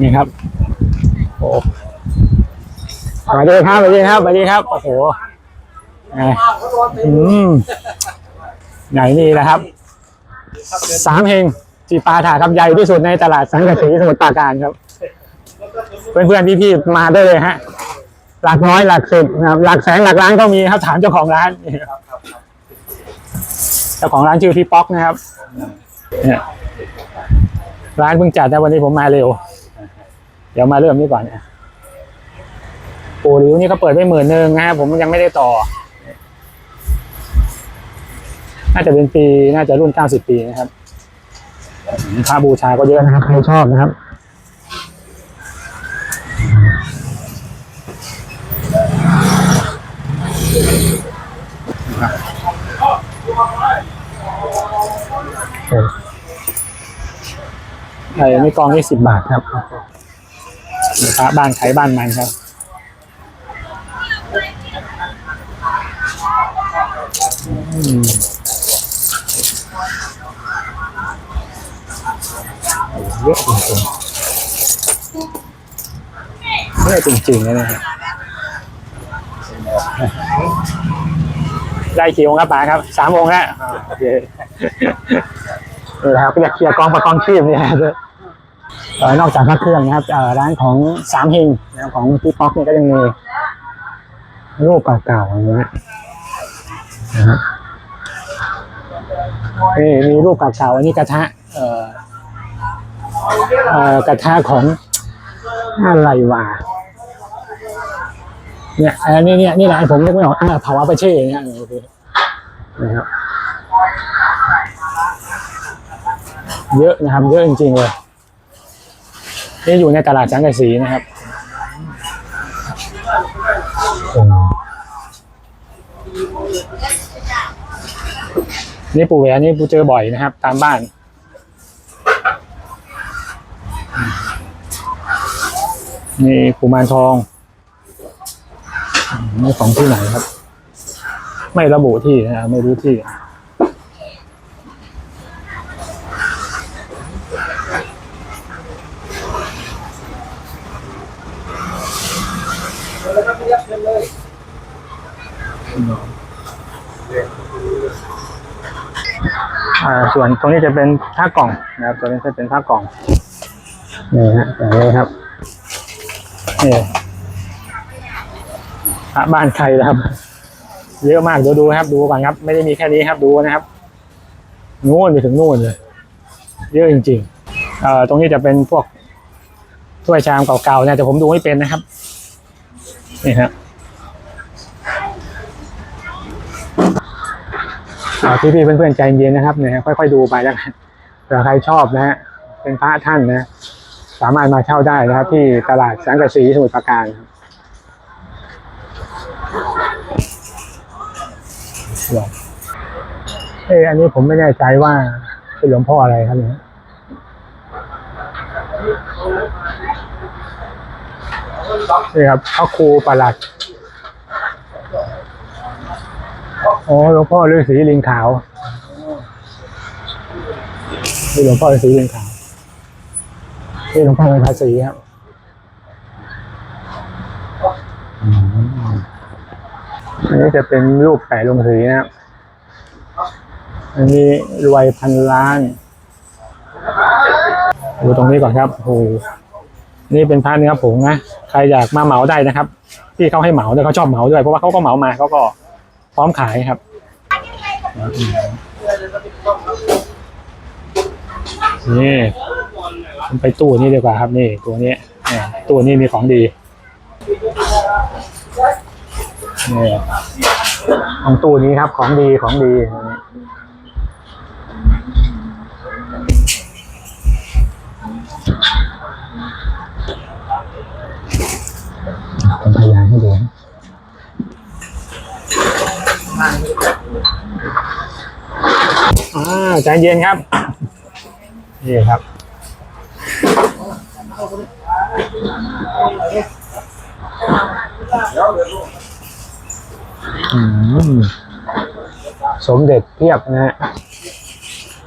นี่ครับ โอ้สวัสดีครับสวัสดีครับสวัสดีครับ โอ้โหอืมไหนนี่นะครับ สามเฮงจีปาถาครับใหญ่ที่สุดในตลาดสังกะสีสมุทรปราการครับ เพื่อนๆพี่ๆมาได้เลยฮะ หลักน้อยหลักสิบนะครับ หลักแสนหลักล้านก็มีครับถามเจ้าของร้านเจ้าของร้านชื่อพี่ป๊อกนะครับ เนี่ยร้านเพิ่งจัดนะวันนี้ผมมาเร็ว เดี๋ยวมาเริ่มนี่ก่อนนะปูริ้วนี่เขาเปิดไปหมื่นหนึ่งนะครับผมยังไม่ได้ต่อ น่าจะเป็นปีน่าจะรุ่นเก้าสิบปีนะครับพระบูชาก็เยอะนะครับใครชอบนะครับไอ้นี่กองนี่สิบบาทครับ พระบ้านใครบ้านมันครับเยอะจริงๆเยอะจริงๆนะเนี่ยได้กี่องค์ครับป๋าครับสามองค์แล้วอ่าโอเคนี่แหละครับก็จะเคลียร์กองประกองชีพเนี่ยเอ่อ นอกจากพระเครื่องนะครับร้านของสามเฮงของพี่ป๊อกเนี่ยก็ยังมีรูปเก่าๆอย่างเงี้ยนะนี่มีรูปเก่าๆอันนี้กระทะเอ่อเอ่อกระทะของอะไรวะเนี่ยอันนี้เนี่ยนี่แหละผมนึกไม่ออกอ่าเผาอาปเช่เนี่ยโอเคนะครับเยอะนะครับเยอะจริงๆเลย นี่อยู่ในตลาดสังกะสีนะครับนี่ปู่แหวนนี่ปู่เจอบ่อยนะครับ ตามบ้านนี่กุมารทองอืมนี่ของที่ไหนครับ ไม่ระบุที่นะไม่รู้ที่ อ่าส่วนต รงนี้จะเป็นผ้ากล่องนะครับ ตัวนี้จะเป็นผ้ากล่องนี่ฮะอย่างนี้ครับนี่พระบ้านใครนะครับ เยอะมากเดี๋ยวดูครับ ดูก่อนครับ ไม่ได้มีแค่นี้ครับดูนะครับนู่นไปถึงนู่นเลย เยอะจริงๆเอ่อตรงนี้จะเป็นพวกถ้วยชามเก่าๆเนี่ยแต่ผมดูไม่เป็นนะครับนี่ฮะอ่าพี่ๆเพื่อนๆใจเย็นนะครับเนี่ยค่อยๆดูไปแล้วกันเผื่อใครชอบนะฮะเป็นพระท่านนะสามารถมาเช่าได้นะครับ ที่ตลาดสังกะสีสมุทรปราการเอออันนี้ผมไม่แน่ใจว่าเป็นหลวงพ่ออะไรครับเนี่ยนี่ครับพระครูประหลัด อ๋อหลวงพ่อฤาษีลิงขาวนี่หลวงพ่อฤาษีลิงขาวนี่หลวงพ่อเป็นภาษีครับอันนี้จะเป็นรูปแปะลงสีนะครับ อันนี้รวยพันล้าน ดูตรงนี้ก่อนครับโอ้โหนี่เป็นพระเนื้อผงนะ ใครอยากมาเหมาได้นะครับ ที่เขาให้เหมาด้วยเขาชอบเหมาด้วย เพราะว่าเขาก็เหมามาเขาก็ พร้อมขายครับนี่ไปตู้นี้ดีกว่าครับนี่ตัวนี้ตู้นี้มีของดีนี่ของตู้นี้ครับของดีของดีนี่ผมพยายามให้ดูนะ อ่าใจเย็นครับนี่ครับสมเด็จเพียบนะฮะ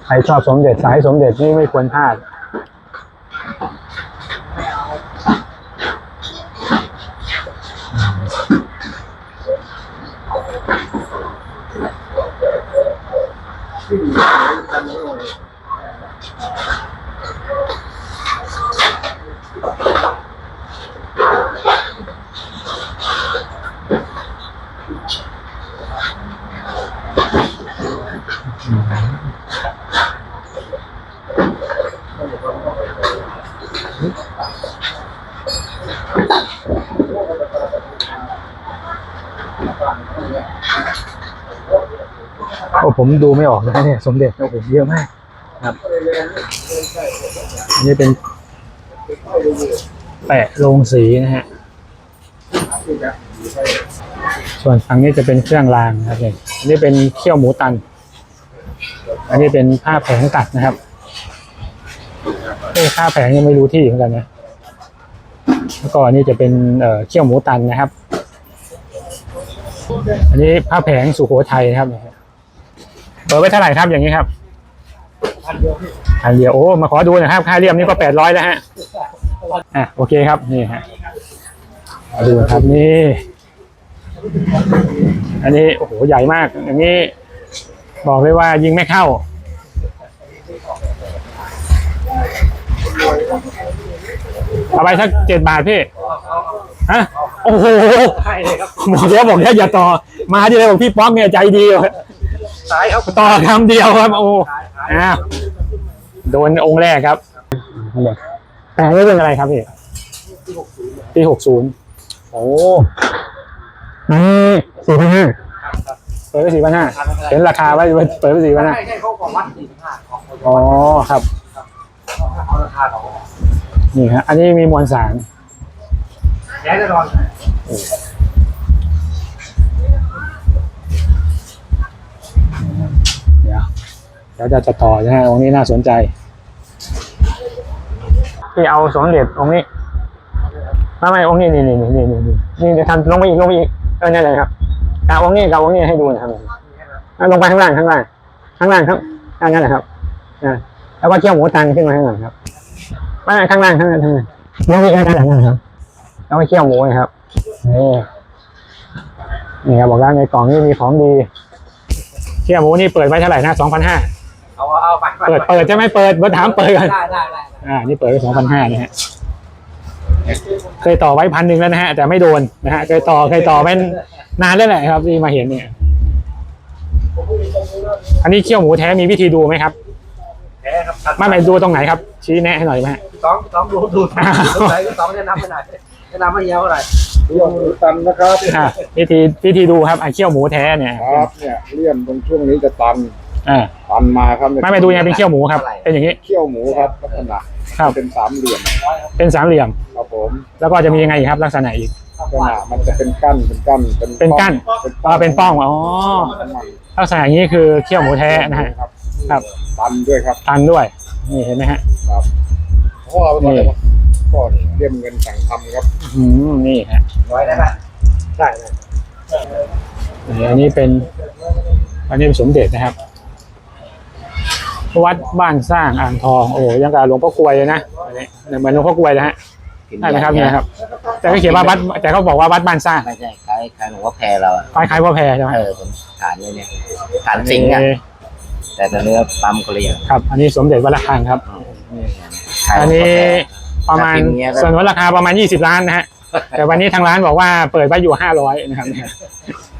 ใครชอบสมเด็จสายสมเด็จนี่ไม่ควรพลาด โอ้ผมดูไม่ออกนะเนี่ยสมเด็จโอ้โหเยอะมากครับนนี้เป็นแปะโรงสีนะฮะ ส่วนฝั่งนี้จะเป็นเครื่องรางนะครับเนี่ยอันนี้เป็นเขี้ยวหมูตัน อันนี้เป็นผ้าแผงตัดนะครับาแผงยังไม่รู้ที่เหมือนกันนะแล้วก็อันนี้จะเป็นเอ่อเขี้ยวหมูตันนะครับ อันนี้ผ้าแผงสุโขทัยนะครับเปิดไว้เท่าไหร่ครับอย่างนี้ครับพันเดียวโอ้มาขอดูหนะครับค่าเรียมนี่ก็แปดร้อยแล้วฮะอะโอเคครับนี่ฮะมาดูครับนี่ อันนี้โอ้โหใหญ่มากอย่างนี้บอกเลยว่ายิงไม่เข้า เอาไปสักเจ็ดบาทพี่ฮะโอ้โหบอกแล้วบอกแล้วอย่าต่อ มาที่เลยบอกพี่ป๊อกเนี่ยใจดีว่ะสายครับต่อคำเดียวครับ โอ้อ้าวโดนองค์แรกครับแต่นี่เป็นอะไรครับพี่ปีหกศูนย์โอ้นี่สี่พันห้าเปิดไปสี่พันห้าเห็นราคาไว้เปิดไปสี่พันห้าใช่ใช่เขาบอกวัดสี่สิบห้าของอ๋อครับเอาราคาของ นี่ฮะ อันนี้มีมวลสารแย่แน่นอนเดี๋ยวเดี๋ยวจะจะต่อนะฮะองค์นี้น่าสนใจพี่เอาสมเด็จองค์นี้ไม่ไม่องค์นี้นี่นี่นี่นี่นี่นี่เดี๋ยวทำลงไปอีกลงไปอีกเออนี่นเลยครับกาองค์นี้กาองค์นี้ให้ดูหนะครับอะลงไปข้างล่างข้างล่างข้างล่างข้างข้างนั้นแหละครับอะแล้วก็เชี่ยวหมูตังขึ้นมาข้างหลังครับไม่ไม่ข้างล่างข้างล่างข้างล่างลงไปข้างหลังนะครับแล้วก็เชี่ยวหมูนะครับ นี่นี่ครับบอกแล้วในกล่องนี้มีของดีเชี่ยวหมูนี่เปิดไว้เท่าไหร่นะสองพันห้าเอาเอาไปเปิดเปิดใช่ไหมเปิดเบอร์ถามเปิดกันได้ได้ได้อ่า นี่เปิดไว้สองพันห้านะฮะเคยต่อไว้พันหนึ่งแล้วนะฮะแต่ไม่โดนนะฮะเคยต่อเคยต่อเป็นนานแล้วแหละครับที่มาเห็นเนี่ย อันนี้เคี่ยวหมูแท้มีวิธีดูไหมครับแพ้ครับ ไม่ไม่ดูตรงไหนครับ ชี้แนะให้หน่อยไหมฮะ สองสองดูดูดูไหนสองจะนำไปไหนจะนำมาเยอะเท่าไหร่เลี่ยมตันนะครับอ่าวิธีวิธีดูครับไอ้เคี่ยวหมูแท้เนี่ยครับเนี่ยเลี่ยมตรงช่วงนี้จะตันอ่าตันมาครับไม่ไม่ดูยังไงเป็นเคี่ยวหมูครับเป็นอย่างนี้เขี้ยวหมูครับลักษณะครับเป็นสามเหลี่ยมเป็นสามเหลี่ยมครับผมแล้วก็จะมียังไงอีกครับ ลักษณะอีกลักษณะมันจะเป็นกั้นเป็นกั้นเป็นเป็นกั้นเป็นอ๋อเป็นป้องอ๋อน้ำมันลักษณะอย่างนี้คือเคี่ยวหมูแท้นะฮะครับครับตันด้วยครับตันด้วยนี่เห็นไหมฮะครับ พ่อเป็นนี่อะไรพ่อนี่เลี่ยมเงินสั่งทำครับอืมนี่ฮะร้อยได้ไหมได้เลยอันนี้เป็น อันนี้เป็นสมเด็จนะครับ วัดบ้านสร้างอ่างทอง โอ้ยังกับหลวงพ่อกลวยเลยนะอันนี้เหมือนหลวงพ่อกลวยนะฮะใช่ไหมครับเนี่ยครับ แต่ก็เขียนว่าวัด แต่เขาบอกว่าวัดบ้านสร้างไม่ใช่คล้ายคล้ายหลวงพ่อแพรเราอะคล้ายๆพ่อแพรใช่ไหมเออผมฐานเลยเนี่ยฐานสิงห์อะเอ่อแต่ตัวเนื้อปั๊มคนละอย่างครับ อันนี้สมเด็จวัดระฆังครับ คล้ายหลอัวนงพ่นี้แพรประมาณถ้าพิมพ์เงี้ยก็ส่วนลดราคาประมาณ 20 ล้านนะฮะ แต่วันนี้ทางร้านบอกว่าเปิดไว้อยู่ 500 นะครับ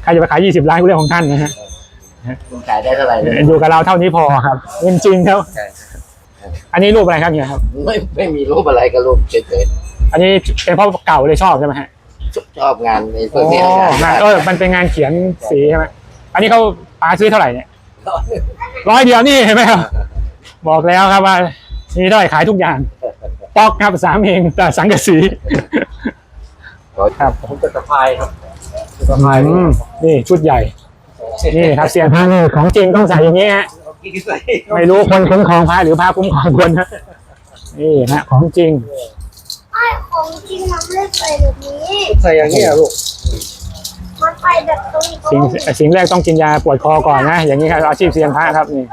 ใครจะไปขาย 20 ล้านก็เรื่องของท่านนะฮะคุณขายได้เท่าไหร่เนี่ยอยู่กับเราเท่านี้พอครับเงินจริงครับใช่อันนี้รูปอะไรครับเนี่ยครับไม่ไม่มีรูปอะไรก็รูปเฉยอันนี้เป็นเพราะเก่าเลยชอบใช่ไหมฮะๆชอบงานในพโอ้วกเนี้ยงานเออมันเป็นงานเขียนสีใช่ไหมอันนี้เขาปาซื้อเท่าไหร่เนี่ยร้อยเดียวนี่เห็นไหมครับ บอกแล้วครับว่า มีเท่าไหร่ขายทุกอย่าง ปอกครับสามเองแต่สังกะสี ครับ ผมจะสะพายครับอืมนี่ชุดใหญ่ นี่ครับเสียนพระนี่ของจริงต้องใส่อย่างนี้ฮะกินใส่ไม่รู้คนคุ้มครองพระหรือพระคุ้มครองคนนะนี่ฮะของจริงไอ้ของจริงมันไม่ได้ไปแบบนี้ใส่อย่างนี้ลูกมันไปแบบตรงสิ่งตรงสิ่งแรกต้องกินยาปวดคอก่อนนะอย่างนี้ครับอาชีพเซียนพระครับนี่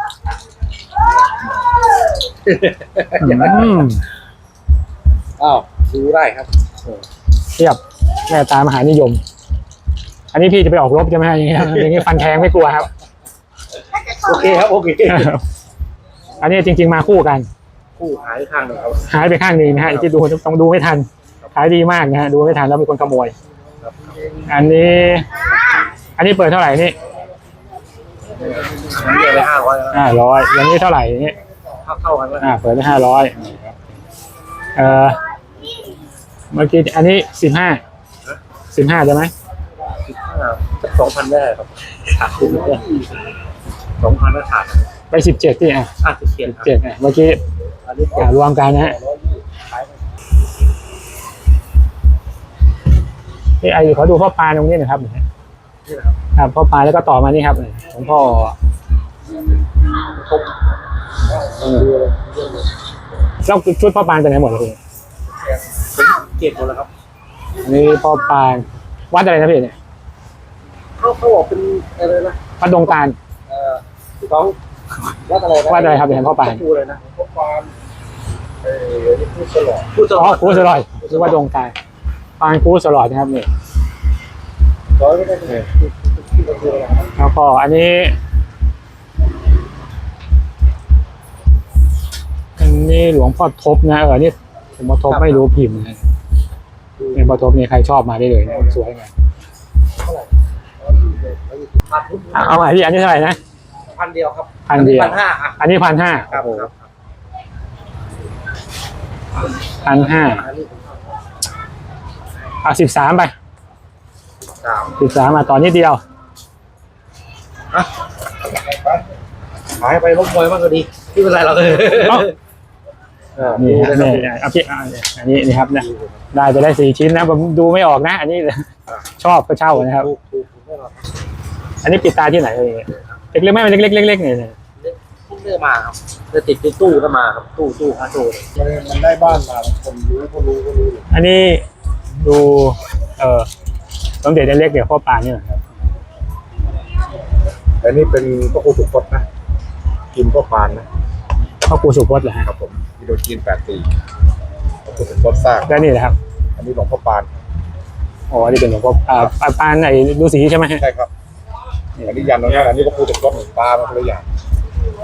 อืมอ้าวดูได้ครับเทียบแม่ตามหานิยม อันนี้พี่จะไปออกรบใช่ไหมฮะอย่างนี้ครับอย่างนี้ฟันแทงไม่กลัวครับ โอเคครับ โอเคอันนี้จริง ๆมาคู่กัน คู่หายข้างหนึ่งครับ หายไปข้างหนึ่งนะฮะที่ดูต้องดูไม่ทันขายดีมากนะฮะดูไม่ทันแล้วมีคนขโมยอันนี้ อันนี้เปิดเท่าไหร่นี่ผมเรียกไปห้าร้อยแล้วห้าร้อยอย่างนี้เท่าไหร่อย่างนี้ เข้าเข้ากันแล้วอ่าเปิดไปห้าร้อยเออเมื่อกี้อันนี้สิบห้าสิบห้าใช่ไหมสองพันได้ครับขาดทุนสองพันก็ขาดไปสิบเจ็ดที่อะห้าสิบเจ็ดเจ็ดอะเมื่อกี้อันนี้อ่ารวมกันนะฮะนี่ไอ้ขอดูพ่อปลาตรงนี้หนะครับครับพ่อปลาแล้วก็ต่อมานี่ครับหลวงพ่อ แล้วชุดพ่อปานไปไหนหมดเลยพี่เจ็ดหมดแล้วครับอันนี้พ่อปานวัดอะไรนะพี่เนี่ยเขาเขาบอกเป็นอะไรนะวัดดงตาลเอ่อสองวัดอะไรนะวัดอะไรครับเห็นพ่อปานพูดเลยนะพวกความเอ่อนี่พูดตลอดพูดตลอ๋ออดครูสลอยหรือว่าดงตาลปานครูสลอยนะครับนี่ร้อยไม่ได้เลยที่เราเจอแล้วแล้วก็อันนี้ นนี้หลวงพ่อทบนะเออนี่หลวงพ่อทบไม่รู้พิมพ์นะเนี่ยพ่อทบนี่ใครชอบมาได้เลยนะสวยไงพันทุกอะเอาใหม่พี่อันนี้เท่าไหร่นะพันเดียวครับพันเดียวพันห้าอะอันนี้พันห้าครับครับพันห้าอันนี้เอาสิบสามไปสามสิบสามมาตอนนี้เดียวขายไปล้มมวยมากก็ดีที่เป็นไรเราเลยเอ้าเออ นี่ดูฮะเลยครับนี่เอาพี่อ่าอันนี้นี่ครับนะได้ไปได้สี่ชิ้นนะผมดูไม่ออกนะ อันนี้ชอบก็เช่านะครับถูกถูกถูกแน่นอนอันนี้ปิดตาที่ไหนเอ่ยเล็กๆไม่เล็กๆเล็กๆเนี่ยเพิ่งได้มาครับจะติดในตู้ก็มาครับตู้ตู้พระโตเลยมันมันได้บ้านมาคนรู้ก็รู้ก็รู้อันนี้ดู เออสมเด็จเล็กเดี๋ยวพ่อปานนี่เหรอครับแต่นี่เป็นพระครูสุพจน์นะกินพ่อปานนะพ่อครูสุพจน์เหรอฮะครับผม กิโลจีนแปดปีพระครูสุพจน์สร้าง แล้วนี่แหละครับอันนี้หลวงพ่อปาน อ๋อนี่เป็นหลวงพ่ออ่าอ่าปานไอ้ฤาษีใช่ไหมฮะใช่ครับอันนี้ยันแล้วนะอันนี้พระครูสุพจน์หนึ่งปลามาคนละอย่าง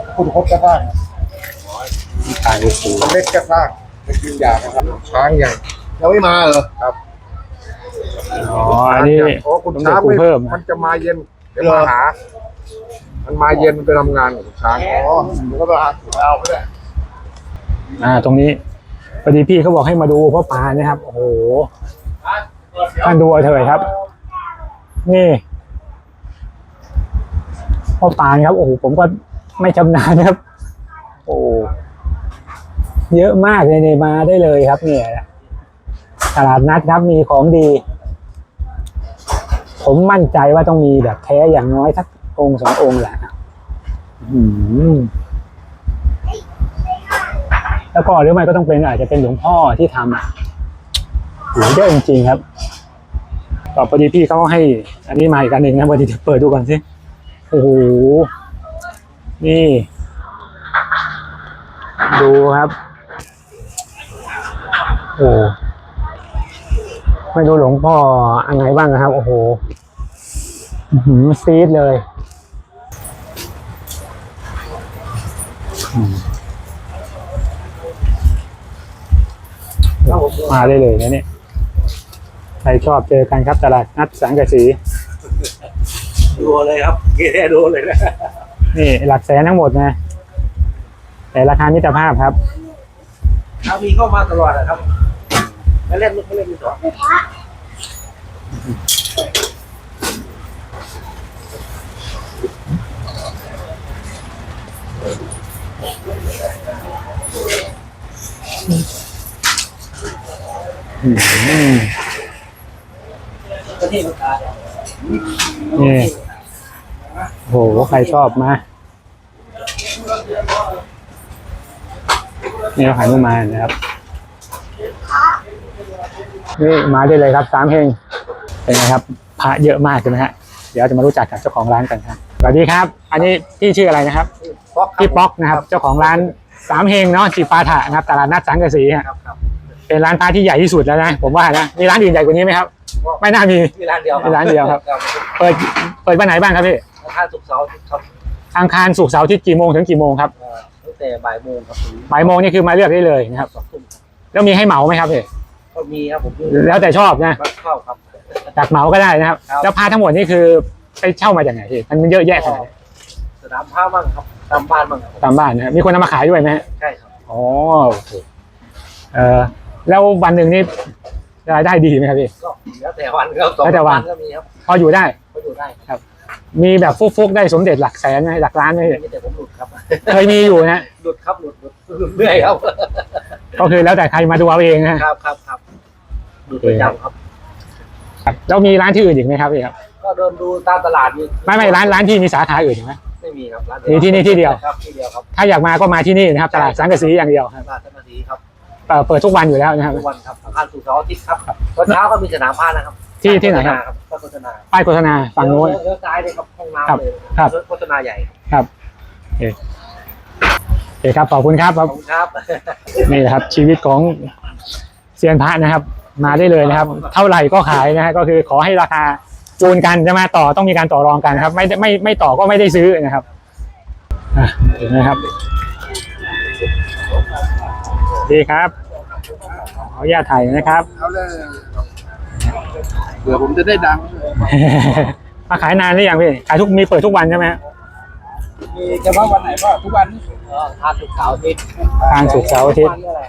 พระครูสุพจน์ก็สร้างปานฤาษีเล็กก็สร้างเป็นกินอย่างนะครับช้างใหญ่ยังไม่มาเหรอครับอ๋ออันนี้โอ้คุณสมเด็จช้างครูไม่เพิ่มมันจะมาเย็นเดี๋ยวมาหา มันมาเย็นมันไปทำงานกับคุณช้างอ๋อมันก็ไปหาเอาไปเลย อ่า ตรงนี้พอดีพี่เขาบอกให้มาดูพ่อปานนะครับ โอ้โหท่านดูเอาเถอะครับ นี่พ่อปานครับ โอ้โหผมก็ไม่ชำนาญครับ โอ้เยอะมากเลยเนี่ยมาได้เลยครับ เนี่ยตลาดนัดครับมีของดี ผมมั่นใจว่าต้องมีแบบแท้อย่างน้อยสักองค์สององค์แหละอืม แล้วก็หรือไม่ก็ต้องเป็นอาจจะเป็นหลวงพ่อที่ทำอะโหเยอะจริงๆครับต่อพอดีพี่เขาให้ อันนี้มาอีกอันหนึ่งนะพอดีจะเปิดดูก่อนสิโอ้โหนี่ ดูครับ โอ้ไม่รู้หลวงพ่ออันไหนบ้างนะครับ โอ้โหอื้อหือซีดเลยอื มมาได้เลยนะเนี่ยใครชอบเจอกันครับตลาดนัดสังกะสีดูเลยครับเกแดูเลยนะนี่หลักแสนทั้งหมดนะ แต่ราคามิตรภาพครับเอามีเข้ามาตลอดนะครับไม่เล่นไม่เล่นไม่ต่ออืม ก็ที่มั นตายนี่โห ใครชอบมานี่เราขายนุมานนะครับ นี่มาได้เลยครับสามเพลงเป็นไงครับพระเยอะมากใช่ไหมฮะ เดี๋ยวจะมารู้จักกับเจ้าของร้านกันครับสวัสดีครับ อันนี้พี่ชื่ออะไรนะครับป๊อกพี่ป๊อกนะครับ เจ้าของร้านสามเฮงเนาะจีปาถะนะครับตลาดนัดสังกะสีฮะครับครับ เป็นร้านค้าที่ใหญ่ที่สุดแล้วนะผมว่านะมีร้านอื่นใหญ่กว่านี้ไหมครับ ไม่น่ามี มีร้านเดียวมีร้านเดียวครับ เปิดเปิดวันไหนบ้างครับพี่ถ้าสุกร์เสาร์ครับอังคารศุกร์เสาร์อาทิตย์กี่โมงถึงกี่โมงครับเอ่อตั้งแต่แต่บ่ายโมงครับบ่ายโมงนี่คือมาเลือกได้เลยนะครับสองทุ่มครับแล้วมีให้เหมาไหมครับพี่ก็มีครับผมแล้วแต่ชอบนะบัตรเข้าครับ จากเหมาก็ได้นะครับ ครับ แล้วพาทั้งหมดนี่คือไปเช่ามาจากไหนพี่มันเยอะแยะขนาดไหนสนามผ้าบ้างครับตามบ้านบ้างครับตามบ้านนะครับมีคนนำมาขายด้วยไหมฮะ ใช่ครับ อ๋อโอเคเออ แล้ววันหนึ่งนี่รายได้ดีไหมครับพี่ ก็แล้วแต่วันครับสองแล้วแต่วัน ก็มีครับพออยู่ได้ ก็อยู่ได้มีแบบฟุกๆได้สมเด็จหลักแสนไหมหลักล้านไหมพี่ไม่แต่ผมหลุดครับ เคยมีอยู่นะหลุดครับหลุดหลุดหลุดเรื่อยครับก็คือแล้วแต่ใครมาดูเอาเองนะครับครับครับหลุดประจำครับครับ แล้วมีร้านที่อื่นอีกไหมครับพี่ครับก็เดินดูตามตลาดมีไม่ไม่ร้านร้านที่มีสาขาอื่นอีกไหม ไม่มีครับร้านมีที่นี่ที่เดียว ครับที่เดียวครับถ้าอยากมาก็มาที่นี่นะครับตลาดสังกะสีอย่างเดียวครับ ตลาดธรรมศรีครับ เอ่อเปิดทุกวันอยู่แล้วนะครับ ทุกวันครับอังคารศุกร์เสาร์อาทิตย์ครับวันเช้าก็มีสนามผ้านะครับที่ที่ไหนครับ ก็โฆษณาป้ายโฆษณาฝั่งโน้น เลี้ยวซ้ายเลยครับห้องครับน้ำเลยครับ โฆษณาใหญ่ครับโอเคโอเคครับขอบคุณครับขอบคุณครับ นี่แหละครับ ชีวิตของเซียนพระนะครับ มาได้เลยนะครับ เท่าไหร่ก็ขายนะฮะก็คือขอให้ราคาจูนกันจะมาต่อต้องมีการต่อรองกันครับ ไม่ไม่ไม่ต่อก็ไม่ได้ซื้อนะครับอะเห็นไหมครับ ดีครับขออนุญาตถ่ายหน่อยนะครับ เอาเลยเผื่อผมจะได้ดัง มาขายนานหรือยังพี่ ขายทุกมีเปิดทุกวันใช่ไหมฮะมีเฉพาะวันไหนก็ทุกวันทานศุกร์เสาร์อาทิตย์ทางศุกร์เสาร์อาทิตย์วันนี้อะไร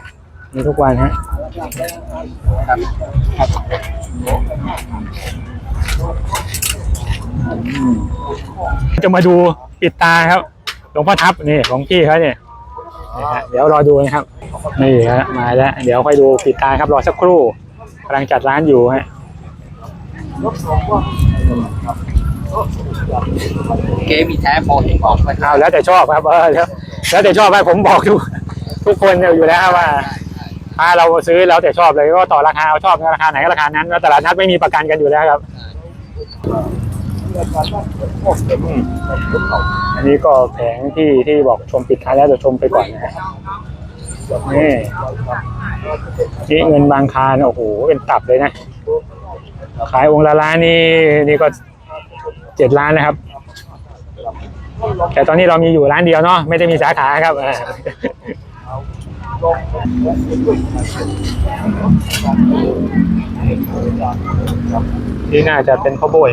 มีทุกวันฮะจะมาดูปิดตาครับ หลวงพ่อทับนี่ของพี่เขาเนี่ย นะฮะเดี๋ยวรอดูนะครับนี่ฮะมาแล้ว เดี๋ยวค่อยดูปิดตาครับรอสักครู่กำลังจัดร้านอยู่ฮะเกมมีแท้พอเห็นออกไปเอาแล้วแต่ชอบครับเออแล้วแล้วแต่ชอบไปผมบอกทุกทุกคนอยู่แล้วว่า ถ้าเราซื้อแล้วแต่ชอบเลยก็ต่อราคาเอาชอบราคาไหนก็ราคานั้นแล้วตลาดนัดไม่มีประกันกันอยู่แล้วครับ อันนี้ก็แผงที่ที่บอกชมปิดท้ายแล้วเดี๋ยวชมไปก่อนนะนี่นี่เงินบางคารโอ้โหเป็นตับเลยนะ ขายองค์ละล้านนี่นี่ก็เจ็ดล้านนะครับ แต่ตอนนี้เรามีอยู่ร้านเดียวเนาะไม่ได้มีสาขาครับนี่น่าจะเป็นข้าวโพด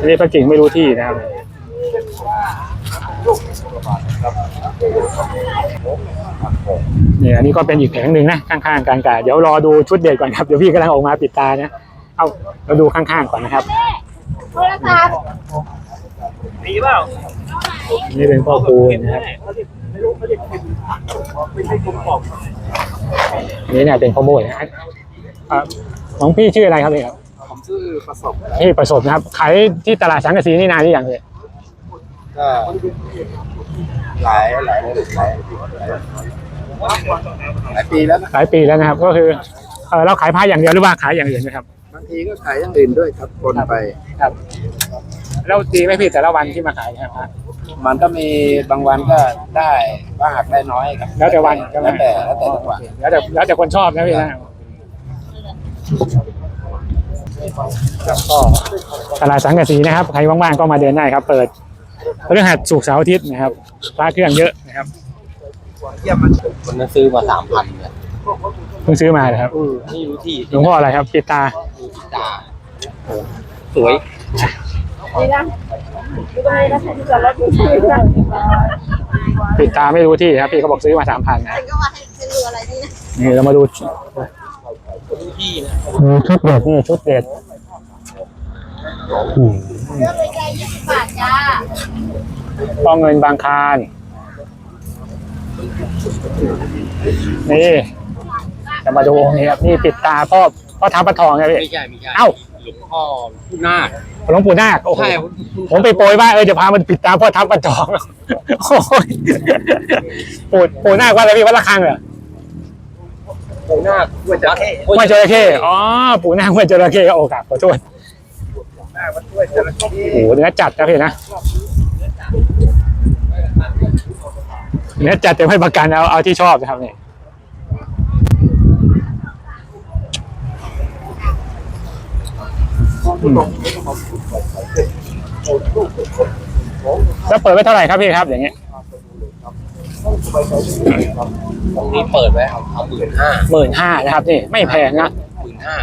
อันนี้พระกิ่งไม่รู้ที่นะครับเนี่ยอันนี้ก็เป็นอีกแผงหนึ่งนะข้างๆกันกาเดี๋ยวรอดูชุดเด็ดก่อนครับเดี๋ยวพี่กำลังออกมาปิดตานะเอาเราดูข้างๆก่อนนะครับโทรศัพท์ นี่เป็นพ่อครูนะครับนี่เนี่ยเป็นข้าวโพดนะอะของพี่ชื่ออะไรครับพี่ครับผมชื่อประสบพี่ประสบนะครับขายที่ตลาดสังกะสีนี่นานหรือยังเลยก็หลายหลายหลายหลายหลายปีแล้วนะหลายปีแล้วนะครับ ก็คือเออเราขายผ้าอย่างเดียวหรือว่าขายอย่างอื่นไหมครับบางทีก็ขายอย่างอื่นด้วยครับคนไปครับ แล้วดีไหมพี่แต่ละวันที่มาขายนะครับมันก็มีบางวันก็ได้บ้างหักได้น้อยครับแล้วแต่วันใช่ไหมแล้วแต่แล้วแต่จังหวะแล้วแต่แล้วแต่คนชอบนะพี่นะก็ตลาดสังกะสีนะครับใครว่างๆก็มาเดินได้ครับ เปิดพฤหัสศุกร์เสาร์อาทิตย์นะครับร้านเครื่องเยอะนะครับคนนั้นซื้อมาสามพันเนี่ยเพิ่งซื้อมาเลยครับนี่รู้ที่หลวงพ่ออะไรครับปิดตาดูจิตาสวย ปิดตาไม่รู้ที่ครับพี่เขาบอกซื้อมาสามพันนะ ก็ว่าให้จะดูอะไรนี่นะนี่เรามาดูดูชุดเด็ดนี่ชุดเด็ดอืมเลือกเลยใจยี่สิบบาทจ้าป้องเงินบางคารนี่จะมาดูองนี้ครับนี่ปิดตาพ่อพ่อท้าปะทองครับพี่ไม่ใช่ไม่ใช่เอ้า หลวงพ่อผู้นาคหลวงปู่นาคโอ้โหใช่ผมไปโปรยว่าเออจะพามันปิดตาพ่อทับปะทองโอ้ยปู่ปู่นาคว่าอะไรพี่วัดระฆังเหรอผู้นาคห้วยจระเข้ห้วยจระเข้อ๋อปู่นาคห้วยจระเข้โอ้ครับขอโทษโอ้โหเนื้อจัดนะพี่นะเนื้อจัดแต่ไม่ประกันเอาเอาที่ชอบนะครับนี่ อืม แล้วเปิดไว้เท่าไหร่ครับพี่ครับ อย่างเงี้ยตรงนี้เปิดไว้เอาเอาหมื่นห้าหมื่นห้านะครับนี่ไม่แพงนะหมื่นห้า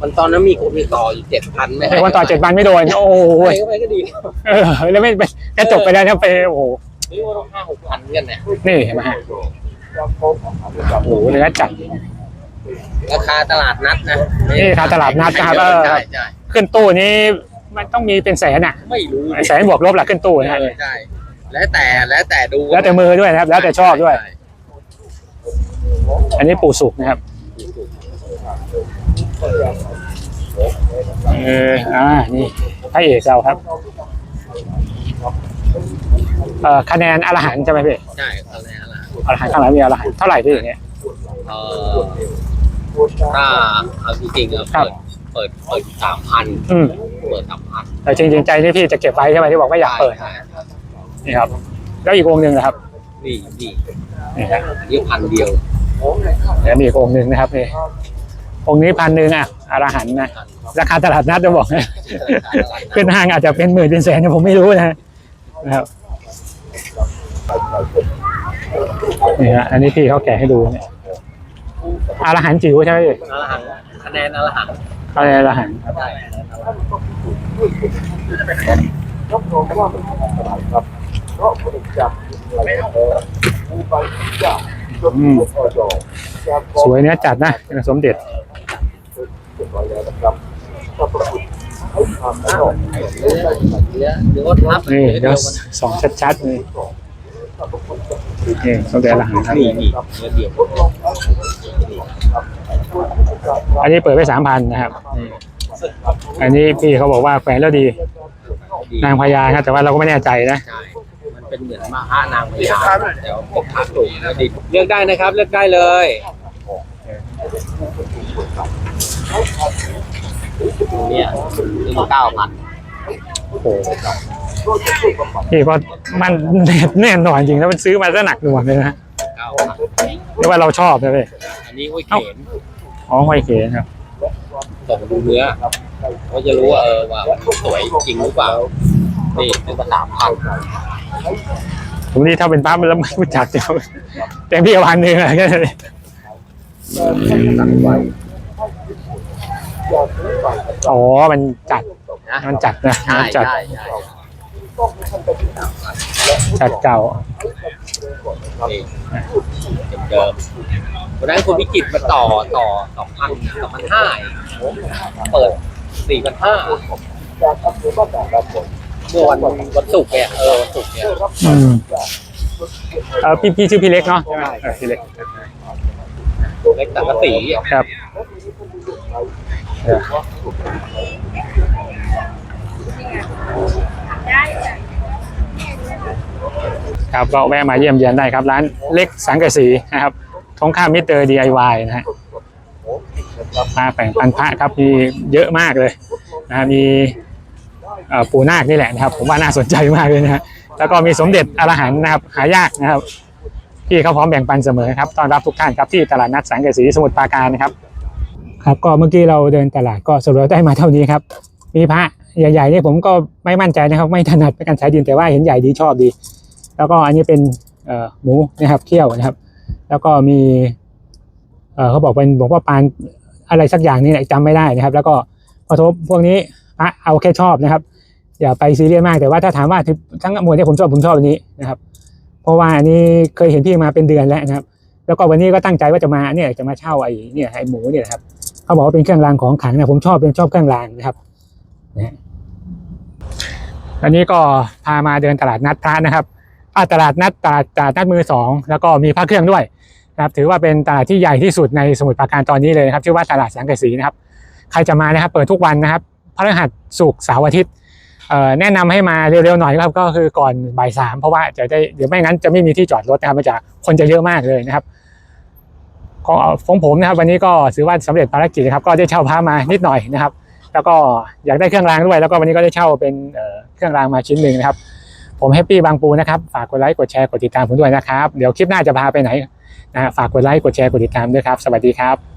มันตอนนั้นมีคนมีต่ออยู่เจ็ดพันไม่ไอ้คนต่อเจ็ดพันไม่โดนโอ้โหไปก็ไปก็ดีเออแล้วไม่ไปกระจบไปแล้วนะไปโอ้โหนี่ว่าต้องห้าหกพันกันเนี่ยนี่เห็นไหมฮะโอ้โหเนื้อจัดราคาตลาดนัดนะนี่ราคาตลาดนัดนะครับเออใช่ใช่ ขึ้นตู้นี้มันต้องมีเป็นแสนอะไม่รู้แสนบวกลบแหละขึ้นตู้นะฮะใช่แล้วแต่แล้วแต่ดูแล้วแต่มือด้วยนะครับ แล้วแต่ชอบด้วย ใช่อันนี้ปูสุกนะครับเอออ่านี่พระเอกเราครับเอ่อคะแนนอรหันต์ใช่ไหมพี่ใช่ตอนแรกละอรหันต์ข้างหลังมีอรหันต์เท่าไหร่พี่อย่างเงี้ย เออถ้าเอาจริงๆอะครับ เปิด เปิดเปิดสามพันอืม เปิดสามพันแต่จริงๆใจที่พี่จะเก็บไว้ใช่ไหมที่บอกไม่อยากเปิดใช่นี่ครับ แล้วอีกองค์หนึ่งนะครับนี่นี่นี่ครับยี่พันเดียวแล้วมีอีกองค์หนึ่งนะครับนี่องค์นี้พันหนึ่งอะอรหันต์นะราคาตลาดนัดจะบอกนะขึ้นห้างอาจจะเป็นหมื่นเป็นแสนนะผมไม่รู้นะนะครับนี่ฮะอันนี้พี่เขาแกะให้ดูเนี่ยอรหันต์จิ๋วใช่ไหมพี่อรหันต์คะแนนอรหัน อะไรอรหันต์ครับรับรองว่าเป็นของตลาดครับ เพราะผลิตจากอะไรแท้ผู้ไปทุกอย่างจนถึงอจจากสวยเนื้อจัดนะเป็นสมเด็จเรียบร้อยแล้วนะครับขอบพระคุณนี่เดี๋ยวสองชัดๆนี่นี่สมเด็จอรหันต์ครับนี่นี่เนื้ อเดียวอันนี้เปิดไปสามพันนะครับนี่อันนี้พี่เขาบอกว่าแขวนแล้วดีดี นางพญาครับแต่ว่าเราก็ไม่แน่ใจนะใช่มันเป็นเหมือนมาฮานางพญาเดี๋ยวผมทักถูกแล้วดีเลือกได้นะครับ เลือกได้เลยเนี่ยซื้อเก้าพันพี่ก็มันแน่นอนจริงแล้วมันซื้อมาซะหนักหน่วงเลยนะเก้าพันเรียกว่าเราชอบนะพี่อันนี้ห้วยเขน อ๋อไวเก๋ครับส่งดูเนื้อก็จะรู้ว่าเออว่ามันสวยจริงหรือเปล่านี่ซื้อมาสามพันผมนี่ถ้าเป็นป้ามันแล้วไม่รู้จักเดี๋ยวเต็มที่กับพันหนึ่งอะไรก็เลยอ๋อมันจัดนะมันจัดนะใช่มันจัดใช่ใช่จัดเก่านี่เดิมๆวันนั้นคุณพิจิตรมาต่อต่อสองพันสองพันห้าเปิดสี่พันห้าเมื่อวันวันศุกร์เนี่ยเออวันศุกร์เนี่ยอืมเออพี่พี่ชื่อพี่เล็กเนาะใช่ไหมเออพี่เล็กเล็กสังกะสีอะครับเออ ครับก็แวะมาเยี่ยมเยียนได้ครับ ร้านเล็กสังกะสีนะครับตรงข้ามมิเตอร์ DIY นะฮะมาแป่งพันพระครับมีเยอะมากเลยนะฮะมีปูนาคนี่แหละนะครับ ผมว่าน่าสนใจมากเลยนะฮะแล้วก็มีสมเด็จอรหันนะครับ หายากนะครับที่เขาพร้อมแบ่งปันเสมอครับต้อนรับทุกท่านครับที่ตลาดนัดสังกะสีสมุทรปราการนะครับ ครับก็เมื่อกี้เราเดินตลาดก็สรุปได้มาเท่านี้ครับ มีพระใหญ่ๆนี่ผมก็ไม่มั่นใจนะครับ ไม่ถนัดในการใช้ดินแต่ว่าเห็นใหญ่ดีชอบดี แล้วก็อันนี้เป็นหมูนะครับเคี่ยวนะครับ แล้วก็มีเขาบอกเป็นหลวงพ่อปานอะไรสักอย่างนี่แหละจำไม่ได้นะครับ แล้วก็พอทบพวกนี้พระเอาแค่ชอบนะครับอย่าไปซีเรียสมากแต่ว่าถ้าถามว่าทั้งหมดเนี่ยผมชอบผมชอบอันนี้นะครับ เพราะว่าอันนี้เคยเห็นพี่มาเป็นเดือนแล้วนะครับ แล้วก็วันนี้ก็ตั้งใจว่าจะมาเนี่ยจะมาเช่าไอ้เนี่ยไอ้หมูเนี่ยนะครับเขาบอกว่าเป็นเครื่องรางของขลังนะผมชอบเป็นชอบเครื่องรางนะครับนะอันนี้ก็พามาเดินตลาดนัดพระนะครับ ตลาดนัดตลาดตลาดนัดมือสองแล้วก็มีพระเครื่องด้วยนะครับ ถือว่าเป็นตลาดที่ใหญ่ที่สุดในสมุทรปราการตอนนี้เลยนะครับชื่อว่าตลาดสังกะสีนะครับ ใครจะมานะครับ เปิดทุกวันนะครับพฤหัสศุกร์เสาร์อาทิตย์แนะนำให้มาเร็วๆหน่อยครับก็คือก่อนบ่ายสามเพราะว่าจะได้เดี๋ยวไม่งั้นจะไม่มีที่จอดรถนะครับมันจะคนจะเยอะมากเลยนะครับของของผมนะครับ วันนี้ก็ถือว่าสำเร็จภารกิจนะครับ ก็ได้เช่าพระมานิดหน่อยนะครับ แล้วก็อยากได้เครื่องรางด้วย แล้วก็วันนี้ก็ได้เช่าเป็นเครื่องรางมาชิ้นหนึ่งนะครับ ผมแฮปปี้บางปูนะครับ ฝากกดไลค์ กดแชร์ กดติดตามผมด้วยนะครับ เดี๋ยวคลิปหน้าจะพาไปไหนนะฝากกดไลค์ กดแชร์ กดติดตามด้วยครับ สวัสดีครับ